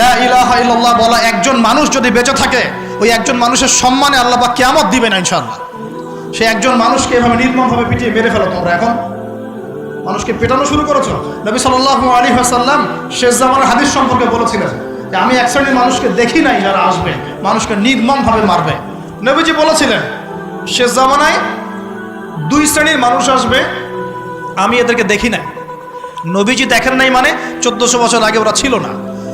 লা ইলাহা ইল্লাল্লাহ বলা একজন মানুষ যদি বেঁচে থাকে, ওই একজন মানুষের সম্মানে আল্লাহ বা কেমত দিবে না ইনশাআল্লাহ। সে একজন মানুষকে এভাবে নির্মমভাবে পিটিয়ে মেরে ফেলো তোমরা এখন। মানুষকে পেটানো শুরু করেছ। নবী সাল্লাল্লাহু আলাইহি ওয়াসাল্লাম শেষ জামানের হাদিস সম্পর্কে বলেছিলেন যে, আমি এক শ্রেণির মানুষকে দেখি নাই যারা আসবে, মানুষকে নির্মমভাবে মারবে। নবীজি বলেছিলেন, শেষ জামানায় দুই শ্রেণির মানুষ আসবে, আমি এদেরকে দেখি নাই। নবীজি দেখেন নাই মানে চোদ্দশো বছর আগে ওরা ছিল না।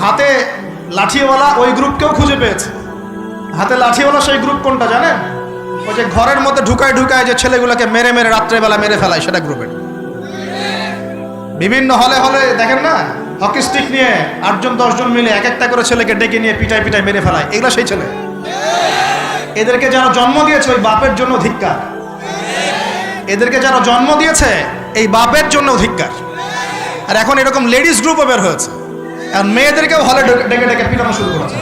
হাতে লাঠিওয়ালা ওই গ্রুপকেও খুঁজে পেয়েছে। হাতে লাঠিওয়ালা সেই গ্রুপ কোনটা জানেন? ওই যে ঘরের মধ্যে ঢুকায় ঢুকায় যে ছেলেগুলোকে মেরে মেরে রাত্রেবেলা মেরে ফেলায়, সেটা গ্রুপের। বিভিন্ন হলে হলে, দেখেন না? হকি স্টিক নিয়ে আটজন, দশজন মিলে এক একটা করে ছেলেকে ডেকে নিয়ে পিটায় পিটায় মেরে ফেলায়। এগুলো সেই ছেলে। এদেরকে যারা জন্ম দিয়েছে ওই বাপের জন্য ধিক্কার। এদেরকে যারা জন্ম দিয়েছে, এই বাপের জন্য ধিক্কার। আর এখন এরকম লেডিস গ্রুপও বের হয়েছে। এখন মেয়েদেরকেও হলে ডেকে- ডেকে পিটানো শুরু করেছে।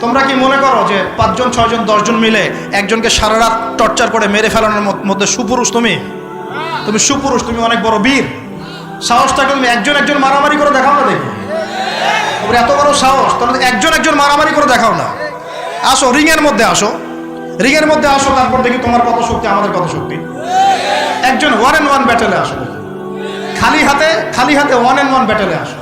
তোমরা কি মনে করো যে পাঁচজন, ছয়জন, দশজন মিলে একজনকে সারা রাত টর্চার করে মেরে ফেলানোর মধ্যে সুপুরুষ তুমি? তুমি সুপুরুষ, তুমি অনেক বড় বীর। সাহসটাকে তুমি একজন একজন মারামারি করে দেখাও না দেখি? তোমার এত বড় সাহস, তাহলে একজন একজন মারামারি করে দেখাও না। আসো, রিংয়ের মধ্যে আসো। রিংয়ের মধ্যে আসো, তারপর দেখি তোমার কত শক্তি, আমাদের কত শক্তি। একজন ওয়ান অ্যান্ড ওয়ান ব্যাটেলে আসো। খালি হাতে খালি হাতে ওয়ান অ্যান্ড ওয়ান ব্যাটেলে আসো।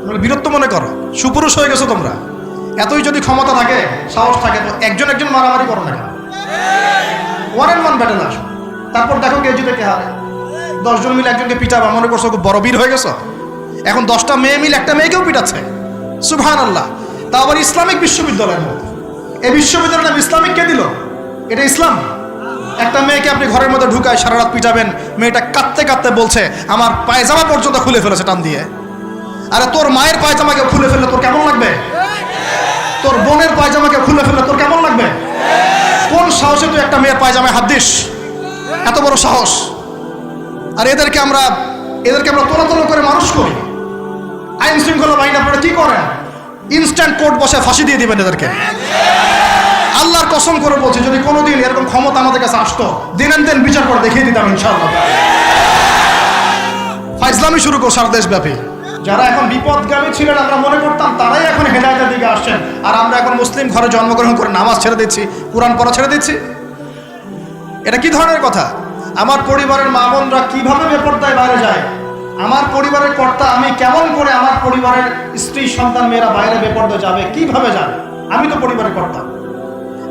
তোমরা বীরত্ব মনে করো, সুপুরুষ হয়ে গেছো তোমরা। এতই যদি ক্ষমতা থাকে, সাহস থাকে, তো একজন একজন মারামারি করো না ওয়ান ওয়ান ব্যাটেল আসো। তারপর দেখো কে জিতে কে হারে। দশজন মিলে একজনকে পিটাবা, মনে করছ খুব বড় বীর হয়ে গেছো? এখন দশটা মেয়ে মিলে একটা মেয়েকেও পিটাচ্ছে। সুবহান আল্লাহ তা আবার ইসলামিক বিশ্ববিদ্যালয়ের মধ্যে। এই বিশ্ববিদ্যালয়ের নাম ইসলামিক কে দিল? এটা ইসলাম? একটা মেয়েকে আপনি ঘরের মধ্যে ঢুকায় সারা রাত পিটাবেন, মেয়েটা কাঁদতে কাঁদতে বলছে, আমার পায়জামা পর্যন্ত খুলে ফেলেছে টান দিয়ে। আরে তোর মায়ের পায়জামাকে খুলে ফেললে তোর কেমন লাগবে? তোর বোনের পায়জামাকে খুলে ফেললে তোর কেমন লাগবে? কোন সাহসে তুই একটা মেয়ের পায়জামায় হাত দিস? এত বড় সাহস। আর এদেরকে আমরা এদেরকে আমরা তোলা তোলা করে মানুষ করি। আইন শৃঙ্খলা বাহিনী আপনারা কি করেন? ইনস্ট্যান্ট কোর্ট বসে ফাঁসি দিয়ে দিবেন এদেরকে। আল্লাহর কসম করে বলছি, যদি কোনোদিন এরকম ক্ষমতা আমাদের কাছে আসতো, দিন দিন বিচার করে দেখিয়ে দিতাম ইনশাআল্লাহ। ফাইজলামি শুরু কর সারা দেশব্যাপী। যারা এখন বিপদগামী ছিলেন, আমরা মনে করতাম তারাই এখন হেদায়তের দিকে আসছেন। আর আমরা এখন মুসলিম ঘরে জন্মগ্রহণ করে নামাজ ছেড়ে দিচ্ছি, কোরআন পড়া ছেড়ে দিচ্ছি। এটা কি ধরনের কথা? আমার পরিবারের মা বোনরা কীভাবে বেপর্দায় বাইরে যায়? আমার পরিবারের কর্তা, আমি কেমন করে আমার পরিবারের স্ত্রী, সন্তান, মেয়েরা বাইরে বেপর্দায় যাবে? কীভাবে যাবে? আমি তো পরিবারের কর্তা।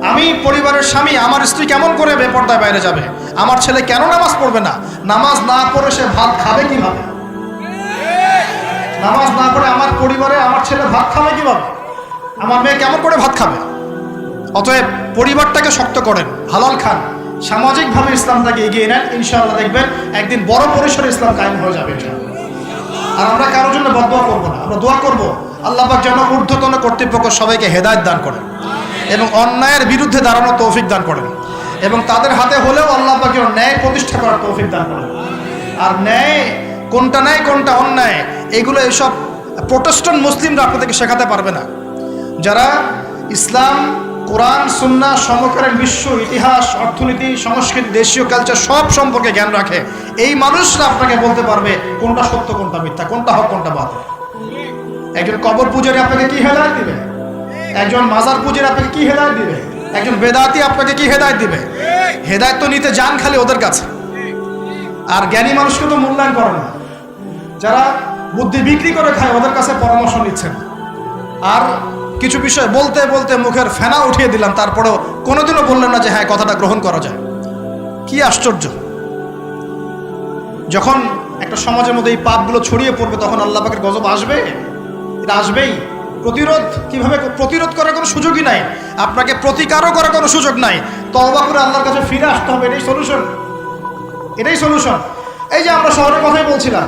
আমি পরিবারের স্বামী, আমার স্ত্রী কেমন করে বেপর্দায় বাইরে যাবে? আমার ছেলে কেন নামাজ পড়বে না? নামাজ না পড়ে সে ভাত খাবে কীভাবে? নামাজ না পড়ে আমার পরিবারে আমার ছেলে ভাত খাবে কীভাবে? আমার মেয়ে কেমন করে ভাত খাবে? অতএব পরিবারটাকে শক্ত করেন, হালাল খান। সামাজিকভাবে ইসলামটাকে এগিয়ে নেন, ইনশাআল্লাহ দেখবেন একদিন বড় পরিসরে ইসলাম কায়েম হয়ে যাবে আর আমরা কারোর জন্য বদয়া করব না, আমরা দোয়া করব আল্লাহ পাক যেন ঊর্ধ্বতন কর্তৃপক্ষ সবাইকে হেদায়েত দান করেন এবং অন্যায়ের বিরুদ্ধে দাঁড়ানোর তৌফিক দান করেন এবং তাদের হাতে হলেও আল্লাহ পাক যেন ন্যায় প্রতিষ্ঠা করার তৌফিক দান করেন। আর ন্যায় কোনটা ন্যায়, কোনটা অন্যায় এগুলো এইসব প্রোটেস্ট্যান্ট মুসলিমরা আপনাদেরকে শেখাতে পারবে না। যারা ইসলাম, কোরআন সুন্না সমকালীন বিশ্ব ইতিহাস, অর্থনীতি, সংস্কৃতি, দেশীয় কালচার সব সম্পর্কে জ্ঞান রাখে, এই মানুষরা আপনাকে বলতে পারবে কোনটা সত্য, কোনটা মিথ্যা, কোনটা হক, কোনটা বাদ একজন কবর পূজারী আপনাকে কি হেদায়ত দিবে? একজন মাজার পূজারী আপনাকে কি হেদায়ত দিবে? একজন বেদাতি আপনাকে কি হেদায়ত দিবে? হেদায়ত তো নিতে যান খালি ওদের কাছে। আর জ্ঞানী মানুষকে তো মূল্যায়ন করে না। যারা বুদ্ধি বিক্রি করে খায়, ওদের কাছে পরামর্শ নিচ্ছেন। আর কিছু বিষয় বলতে বলতে মুখের ফেনা উঠিয়ে দিলাম, তারপরেও কোনোদিনও বললেন না যে হ্যাঁ কথাটা গ্রহণ করা যায়। কি আশ্চর্য। যখন একটা সমাজের মধ্যে এই পাপগুলো ছড়িয়ে পড়বে, তখন আল্লাহ পাকের গজব আসবে? এটা আসবেই। প্রতিরোধ কীভাবে প্রতিরোধ করার কোনো সুযোগই নাই। আপনাকে প্রতিকারও করার কোনো সুযোগ নাই। তওবা করে আল্লাহর কাছে ফিরে আসতে হবে, এটাই সলিউশন এটাই সলিউশন এই যে আমরা শহরের কথাই বলছিলাম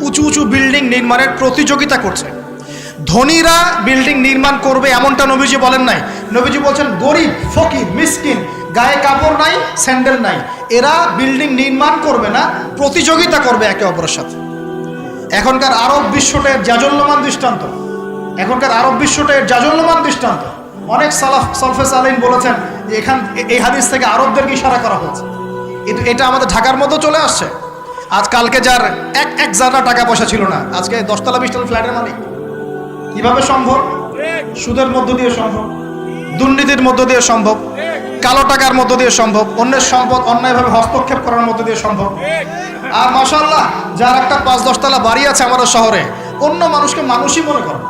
উঁচু উঁচু বিল্ডিং নির্মাণের প্রতিযোগিতা করছে। ধনীরা বিল্ডিং নির্মাণ করবে এমনটা নবীজি বলেন নাই। নবীজি বলছেন, গরিব, ফকির, মিসকিন, গায়ে কাপড় নাই, স্যান্ডেল নাই। এরা বিল্ডিং নির্মাণ করবে না, প্রতিযোগিতা করবে একে অপরের সাথে। এখনকার আরব বিশ্বটা জাজল্যমান দৃষ্টান্ত। এখনকার আরব বিশ্বটা জাজল্যমান দৃষ্টান্ত। অনেক সালাফ সলফেস আলিম বলেছেন যে এখান এই হাদিস থেকে আরবদেরকে ইশারা করা হয়েছে। এটা আমাদের ঢাকার মধ্যে চলে আসছে। আজ কালকে যার এক এক জানা টাকা পয়সা ছিল না। আজকে দশতলা বিশতলা ফ্ল্যাটের মালিক। কীভাবে সম্ভব? সুদের মধ্য দিয়ে সম্ভব। দুর্নীতির মধ্য দিয়ে সম্ভব। কালো টাকার মধ্য দিয়ে সম্ভব। অন্যের সম্পদ অন্যায়ভাবে হস্তক্ষেপ করার মধ্য দিয়ে সম্ভব। আর মাসাল্লাহ যার একটা পাঁচ দশতলা বাড়ি আছে আমাদের শহরে, অন্য মানুষকে মানুষই মনে করে।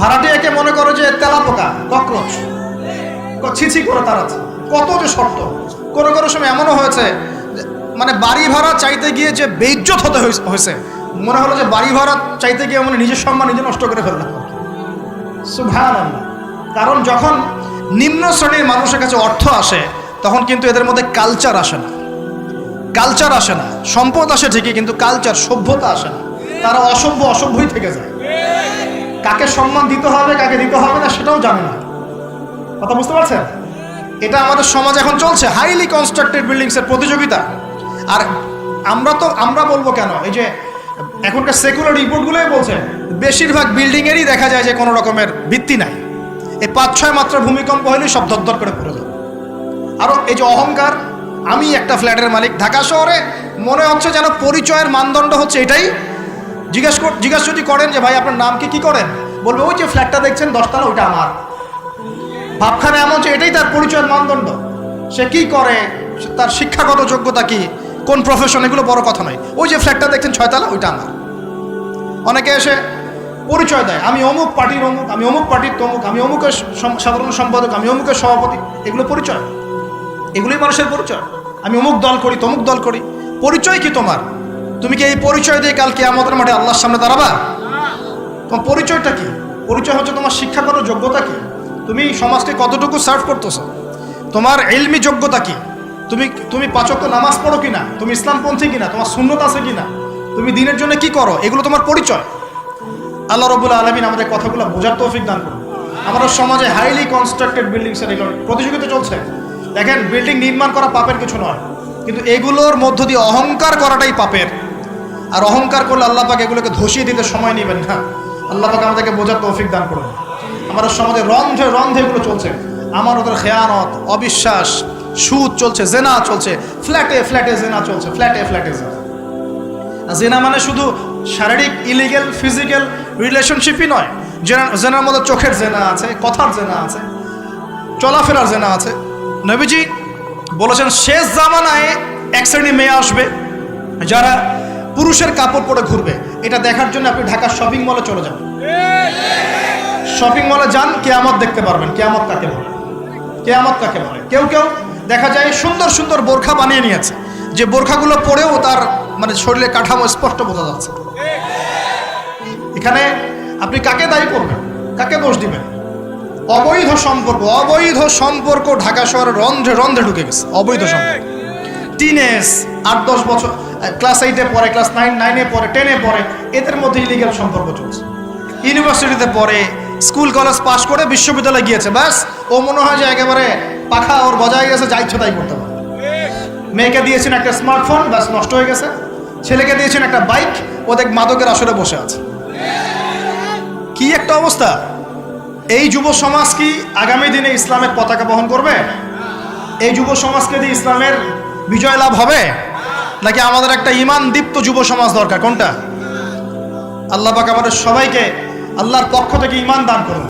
ভাড়াটিয়াকে মনে করো যে তেলা পোকা ককরোচ ছিছি করে তাড়াচ্ছে কত যে শর্ত। কোনো কোনো সময় এমনও হয়েছে মানে বাড়ি ভাড়া চাইতে গিয়ে যে বেইজ্জত হতে হয়েছে- হয়েছে মনে হলো যে বাড়ি ভাড়া চাইতে গিয়ে মানে নিজের সম্মান নিজে নষ্ট করে ফেললাম। সুভান কারণ যখন নিম্ন শ্রেণির মানুষের কাছে অর্থ আসে, তখন কিন্তু এদের মধ্যে কালচার আসে না। কালচার আসে না। সম্পদ আসে ঠিকই, কিন্তু কালচার সভ্যতা আসে না। তারা অসভ্য অসভ্যই থেকে যায়। কাকে সম্মান দিতে হবে, কাকে দিতে হবে না, সেটাও জানে না। কথা বুঝতে পারছেন? এটা আমাদের সমাজ এখন চলছে। হাইলি কনস্ট্রাক্টেড বিল্ডিংসের প্রতিযোগিতা। আর আমরা তো, আমরা বলব কেন? এই যে এখনকার সেকুলার রিপোর্টগুলোই বলছে, বেশিরভাগ বিল্ডিংয়েরই দেখা যায় যে কোনো রকমের ভিত্তি নাই। এই পাঁচ ছয় মাত্রা ভূমিকম্প হলেই সব দরদর করে পড়ে যাবে আরও এই যে অহংকার, আমি একটা ফ্ল্যাটের মালিক ঢাকা শহরে, মনে হচ্ছে যেন পরিচয়ের মানদণ্ড হচ্ছে এটাই। জিজ্ঞেস জিজ্ঞেস যদি করেন যে ভাই আপনার নাম কি, কী করেন? বলবে, ওই যে ফ্ল্যাটটা দেখছেন, দশতলা, ওইটা আমার। ভাবখানে এমন যে এটাই তার পরিচয়ের মানদণ্ড। সে কি করে? তার শিক্ষাগত যোগ্যতা কি? কোন প্রফেশন এগুলো বড় কথা নয়। ওই যে ফ্ল্যাটটা দেখছেন, ছয়তলা, ওইটা আমার। অনেকে এসে পরিচয় দেয়, আমি অমুক পার্টির অমুক, আমি অমুক পার্টির তমুক, আমি অমুকের সাধারণ সম্পাদক, আমি অমুকের সভাপতি। এগুলো পরিচয়। এগুলোই মানুষের পরিচয়। আমি অমুক দল করি, তমুক দল করি। পরিচয় কি তোমার? তুমি কি এই পরিচয় দিয়ে কালকে আমাদের মাঠে আল্লাহর সামনে দাঁড়াবা? তোমার পরিচয়টা কি? পরিচয় হচ্ছে তোমার শিক্ষাগত যোগ্যতা কি? তুমি সমাজকে কতটুকু সার্ভ করতেছো? তোমার এলমি যোগ্যতা কি? তুমি তুমি পাচক নামাজ পড়ো কিনা? তুমি ইসলামপন্থী কিনা? তোমার শূন্যতা আছে কিনা? তুমি দিনের জন্য কি করো? এগুলো তোমার পরিচয়। আল্লাহ রবুল্লা আলমিন আমাদের কথাগুলো বোঝার তৌফিক দান করুন। আমাদের সমাজে হাইলি কনস্ট্রাক্টেড এগুলো প্রতিযোগিতা চলছে। দেখেন বিল্ডিং নির্মাণ করা পাপের কিছু নয়। কিন্তু এগুলোর মধ্য দিয়ে অহংকার করাটাই পাপের। আর অহংকার করলে আল্লাহ পাক এগুলোকে ধসিয়ে দিতে সময় নেবেন না। আল্লাহ পাক আমাদেরকে বোঝার তৌফিক দান করুন। আমাদের সমাজে রন্ধে রন্ধে এগুলো চলছে। আমার ওদের খেয়ানত, অবিশ্বাস সুদ চলছে, জেনা চলছে, ফ্ল্যাটে ফ্ল্যাটে জেনা চলছে, ফ্ল্যাটে ফ্ল্যাটে জেনা। জেনা মানে শুধু শারীরিক ইলিগেল ফিজিক্যাল রিলেশনশিপই নয়, জেনা- জেনার মধ্যে চোখের জেনা আছে, কথার জেনা আছে, চলাফেরার জেনা আছে। নবীজি বলেছেন, শেষ জামানায় এক শ্রেণি মেয়ে আসবে, যারা পুরুষের কাপড় পরে ঘুরবে। এটা দেখার জন্য আপনি ঢাকার শপিং মলে চলে যান। শপিং মলে যান, কেয়ামত দেখতে পারবেন। কেয়ামত কাকে বলে? কেয়ামত কাকে বলে? কেউ কেউ? দেখা যায় সুন্দর সুন্দর বোরখা বানিয়ে নিয়েছে। যে বোরখাগুলো পরেও তার মানে শরীরে কাঠামো স্পষ্ট বোঝা যাচ্ছে। এখানে আপনি কাকে দায়ী করবেন? কাকে দোষ দিবেন? অবৈধ সম্পর্ক অবৈধ সম্পর্ক ঢাকা শহরে রন্ধ্রে রন্ধ্রে ঢুকে গেছে, অবৈধ সম্পর্ক। টিনেজ আট, দশ বছর ক্লাস এইটে পড়ে ক্লাস নাইন নাইনে পড়ে টেনে পড়ে, এদের মধ্যে ইলিগাল সম্পর্ক চলছে। ইউনিভার্সিটিতে পড়ে স্কুল, কলেজ পাশ করে বিশ্ববিদ্যালয়ে গিয়েছে। ব্যাস, ও মনে হয় যে একেবারে পাখা ওর বজায় গেছে যা ইচ্ছে তাই করতে পারে। মেয়েকে দিয়েছেন একটা স্মার্টফোন ব্যাস, নষ্ট হয়ে গেছে। ছেলেকে দিয়েছেন একটা বাইক ও দেখ মাদকের আসরে বসে আছে। কি একটা অবস্থা? এই যুব সমাজ কি আগামী দিনে ইসলামের পতাকা বহন করবে? এই যুব সমাজকে দিয়ে ইসলামের বিজয় লাভ হবে? নাকি আমাদের একটা ইমান দীপ্ত যুব সমাজ দরকার? কোনটা? আল্লাহ পাক আমাদের সবাইকে আল্লাহর পক্ষ থেকে ইমান দান করুন।